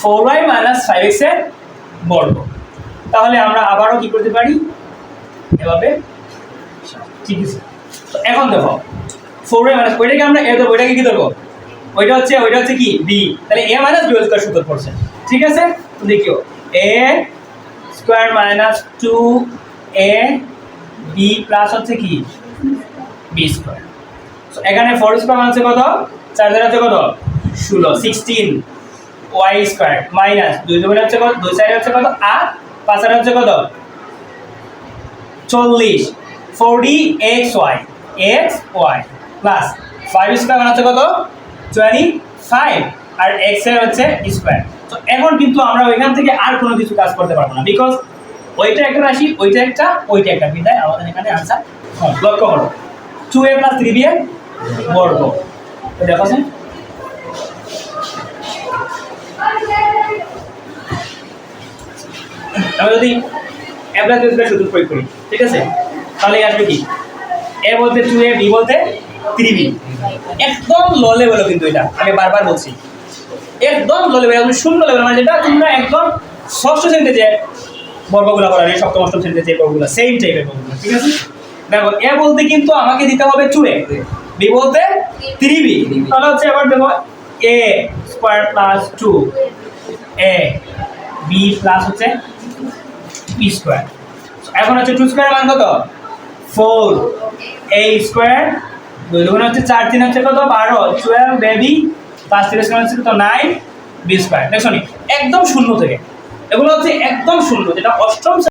Four Y minus five এক্সের বর্গ। তাহলে আমরা আবারও কি করতে পারি? এভাবে। ঠিক আছে। তো এখন দেখো ফোর ওয়াই মাইনাস ওইটাকে আমরা এ ধরবো ওইটাকে কি ধরবো? ওইটা হচ্ছে ওইটা হচ্ছে কি? বি তাহলে এ মাইনাস বি স্কোয়ার সূত্র পড়ছে। ঠিক আছে? তো দেখিও। A square minus two A B plus হচ্ছে কি? বি স্কোয়ার এখানে ফোর স্কোয়ার হচ্ছে কত? চার হাজার হচ্ছে কত? ষোলো সিক্সটিন ওয়াই স্কোয়ার, মাইনাস দুই দুগুণে হচ্ছে কত? দুই সাইডে হচ্ছে কত? আর পাঁচ হাজার হচ্ছে কত? চল্লিশ। Forty X Y X Y plus five square মানে হচ্ছে কত? Twenty five. আর এক্সের হচ্ছে স্কোয়ার। তো এখন কিন্তু আমরা ওইখান থেকে আর কোনো কিছু কাজ করতে পারব না বিকজ ওইটা একটা রাশি, ওইটা একটা ওইটা একটা। বিদায় আমাদের এখানে আনসার লক্ষ্য করো। Two A plus three B এর বর্গ। দেখো আমরা যদি অ্যাপ্লাই করতে শুধু প্রয়োগ করি, ঠিক আছে? তাহলে আসবে কি? এ বলতে টু এ বি বলতে থ্রি বি একদম লো লেভেলও কিন্তু এটা, আমি বারবার বলছি। একদম লো লেভেল একদম শূন্য লেভেল মানে যেটা তোমরা একদম ষষ্ঠ শ্রেণীতে যে বর্গগুলো করা যায়, সপ্তম, অষ্টম শ্রেণীতে যে বর্গগুলো সেম টাইপের বর্গগুলো, ঠিক আছে? দেখো এ বলতে কিন্তু আমাকে দিতে হবে টু এ বি বলতে থ্রি বি তাহলে হচ্ছে এবার দেখো A square plus two A B plus হচ্ছে বি স্কোয়ার এখন হচ্ছে টু স্কোয়ার মান কত? ফোর এ স্কোয়ার দুই দুগুণ হচ্ছে চার, তিন হচ্ছে কত? বারো। টুয়েলভ বেবি পাঁচ তিরিশ হচ্ছে কত? নাইন বি স্কোয়ার দেখছ? একদম শূন্য থেকে। এগুলো হচ্ছে একদম শূন্য, যেটা অষ্টম